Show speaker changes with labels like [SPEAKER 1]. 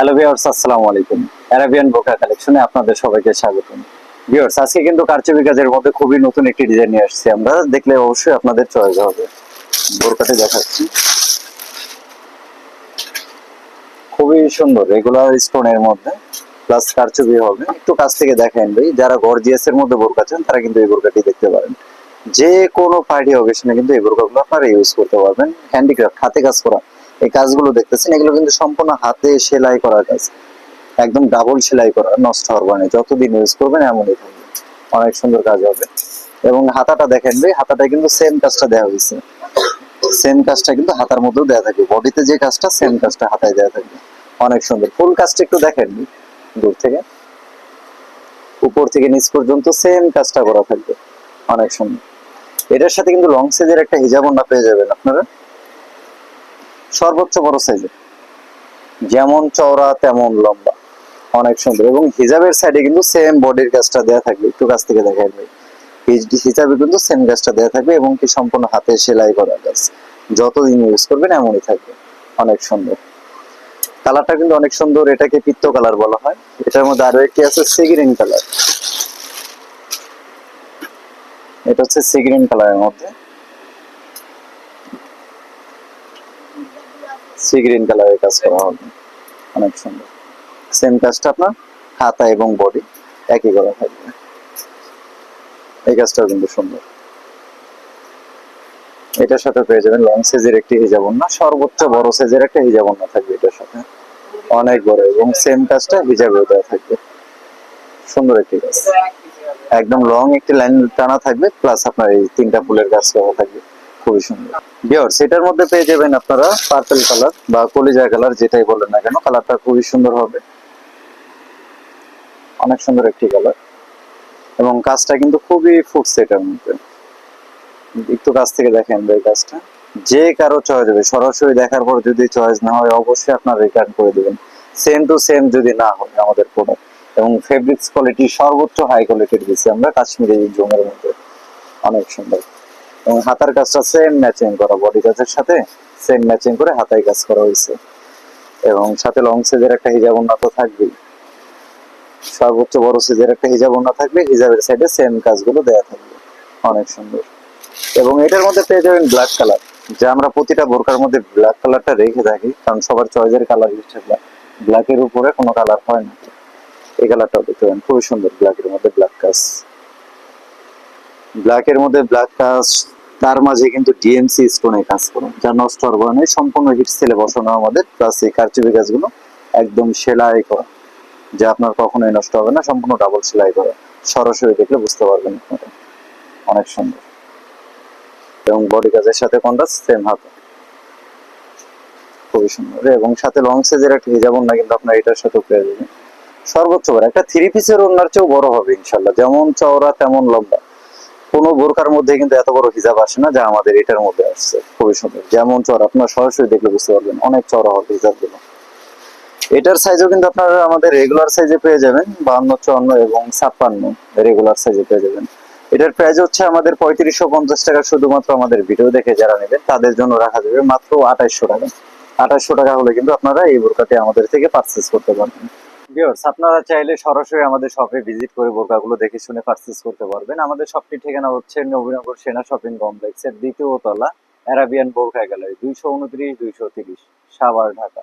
[SPEAKER 1] Hello viewers আসসালামু আলাইকুম। Arabian বোকা কালেকশনে আপনাদের সবাইকে স্বাগতম। ভিউয়ার্স আজকে কিন্তু কারচুপি কাজের মধ্যে খুবই নতুন একটি ডিজাইন নিয়ে আসছি। আমরা দেখলে অবশ্যই আপনাদের চয়েস হবে। বোরকাতে দেখাচ্ছি। খুবই সুন্দর রেগুলার স্টোনের মধ্যে। প্লাস কারচুপি হবে। একটু কাছ থেকে দেখেন ভাই, যারা গর্জিয়াস এর মধ্যে বোরকা চান, তারা কিন্তু এই বোরকাটি দেখতে পারেন। যে কোনো পার্টি অকেশনে কিন্তু এই বোরকাগুলো আপনারা ইউজ করতে পারবেন। হ্যান্ডিক্রাফট হাতে কাজ করা। এই কাজগুলো দেখতেছেন, এগুলো কিন্তু সম্পূর্ণ হাতে সেলাই করা কাজ। একদম ডাবল সেলাই করা, নষ্ট হবে না যতদিন ইউজ করবেন এমনই থাকবে। অনেক সুন্দর কাজ হবে। এবং হাতাটা দেখেন ভাই হাতাটা কিন্তু সেম কাজটা দেওয়া হয়েছে। সেম কাজটা কিন্তু হাতার মধ্যেও দেওয়া থাকবে বডিতে যে কাজটা সেম কাজটা হাতায় দেওয়া থাকবে অনেক সুন্দর। ফুল কাজটা একটু দেখেন দূর থেকে। উপর থেকে নিচ পর্যন্ত সেম কাজটা করা থাকবে। অনেক সুন্দর। এটার সাথে কিন্তু লং সাইজের একটা হিজাব না পেয়ে যাবেন আপনারা। সর্বোচ্চ বড় সাইজের যেমন চওড়া, তেমন লম্বা। অনেক সুন্দর। এবং হিজাবের সাইডে কিন্তু সেম বডির কাজটা দেওয়া থাকবে। একটু কাছ থেকে দেখাই ভাই। হিজাবে কিন্তু সেম কাজটা দেওয়া থাকবে এবং কি সম্পূর্ণ হাতে সেলাই করা কাজ। যতদিন ইউজ করবেন এমনই থাকবে। অনেক সুন্দর। কালারটা কিন্তু অনেক সুন্দর। এটাকে পিত্ত কালার বলা হয়। এটার মধ্যে আরও একটি আছে সিগ্রিন কালার এটা হচ্ছে সিগ্রিন কালারের মধ্যে। সি গ্রিন কালারের কাজ করা হবে। অনেক সুন্দর। সেম কাজটা আপনার হাতা এবং বডি একই করা থাকবে। এই কাজটাও কিন্তু সুন্দর। এটার সাথে পেয়ে যাবেন লং সাইজের একটি হিজাব না সর্বোচ্চ বড় সাইজের একটা হিজাব না থাকবে এটার সাথে। অনেক বড় এবং সেম কাজটা হিজাবেও দেওয়া থাকবে। সুন্দর একটি কাজ। একদম লং একটি লাইন টানা থাকবে প্লাস আপনার এই তিনটা ফুলের কাজ করা থাকবে। খুবই সুন্দর। বিয়ার্স এটার মধ্যে পেয়ে যাবেন আপনারা কালার বা কলিজা কালার যেটাই বলেন না কেন কালারটা খুবই সুন্দর হবে। অনেক সুন্দর একটি কালার এবং কাজটা কিন্তু খুবই ফুটছে এটার মধ্যে। একটু কাছ থেকে দেখেন এই কাজটা। যে কারও চয়েস হবে, সরাসরি দেখার পর যদি চয়েস না হয়, অবশ্যই আপনার রিটার্ন করে দিবেন। সেম টু সেম যদি না হয় আমাদের প্রোডাক্ট এবং ফেব্রিক্স কোয়ালিটি সর্বোচ্চ হাই কোয়ালিটির দিচ্ছি আমরা কাশ্মীরি জমের মধ্যে। অনেক সুন্দর। এবং হাতার কাজটা সেম ম্যাচিং করা বডি কাজের সাথে সেম ম্যাচিং করে হাতায় কাজ করা হয়েছে। এবং সাথে লং সাইজের একটা হিজাব উন্নত থাকবেই। সর্বোচ্চ বড় সাইজের একটা হিজাব উন্নত থাকবে হিজাবের সাইডে সেম কাজগুলো দেয়া থাকবে। অনেক সুন্দর। এবং এটার মধ্যে পেয়ে যাবেন ব্ল্যাক কালার যে আমরা প্রতিটা বোরকার মধ্যে ব্ল্যাক কালারটা রেখে থাকি, কারণ সবার চয়েসের কালার হচ্ছে ব্ল্যাক ব্ল্যাকের উপরে কোনো কালার হয় না। এই কালারটাও দেখতে পাবেন খুবই সুন্দর ব্ল্যাকের মধ্যে ব্ল্যাক কাজ। ব্ল্যাকের মধ্যে ব্ল্যাক কাজ, তার মাঝে কিন্তু ডিএমসি স্টোনে কাজ করে যা নষ্ট হওয়ার কারণে সম্পূর্ণ হিট সেলে বসানো আমাদের প্লাস এই কারচুপি কাজগুলো একদম সেলাই করা, যা আপনার কখনোই নষ্ট হবে না, সম্পূর্ণ ডাবল সেলাই করা, সরাসরি দেখলে বুঝতে পারবেন আপনারা। অনেক সুন্দর। এবং বডি কাজের সাথে কন্ট্রাস্ট সেম হাতে। খুবই সুন্দর। এবং সাথে লং সাইজের একটা হিজাব না কিন্তু আপনার এটার সাথে পেয়ে যাবেন। সর্বোচ্চ বড় একটা থ্রি পিসের ওনার চেয়েও বড় হবে ইনশাল্লাহ যেমন চওড়া, তেমন লম্বা। কোনো বোরকার মধ্যে কিন্তু এত বড় হিজাব আসে না যা আমাদের এটার মধ্যে আসছে। খুবই সুন্দর। যেমন চওড়া আপনার সরাসরি দেখলে বুঝতে পারবেন, অনেক চওড়া হবে হিজাবগুলো। এটার সাইজও কিন্তু আপনারা আমাদের রেগুলার সাইজে পেয়ে যাবেন, বাহান্ন, চুয়ান্ন এবং ছাপ্পান্ন রেগুলার সাইজে পেয়ে যাবেন। এটার প্রাইস হচ্ছে আমাদের পঁয়ত্রিশশো পঞ্চাশ টাকা শুধুমাত্র আমাদের ভিডিও দেখে যারা নেবেন, তাদের জন্য রাখা যাবে মাত্র আঠাইশশো টাকা। আঠাইশশো টাকা হলে কিন্তু আপনারা এই বোরকাটি আমাদের থেকে পারচেস করতে পারবেন। ভিউয়ার্স আপনারা চাইলে সরাসরি আমাদের শপে ভিজিট করে বোরকাগুলো দেখে শুনে পারচেস করতে পারবেন। আমাদের শপটি ঠিকানা হচ্ছে নবীনগর সেনা শপিং কমপ্লেক্সের দ্বিতীয় তলা অ্যারাবিয়ান বোরকা গ্যালারি দুইশো উনত্রিশ, দুইশো তিরিশ, সাভার, ঢাকা।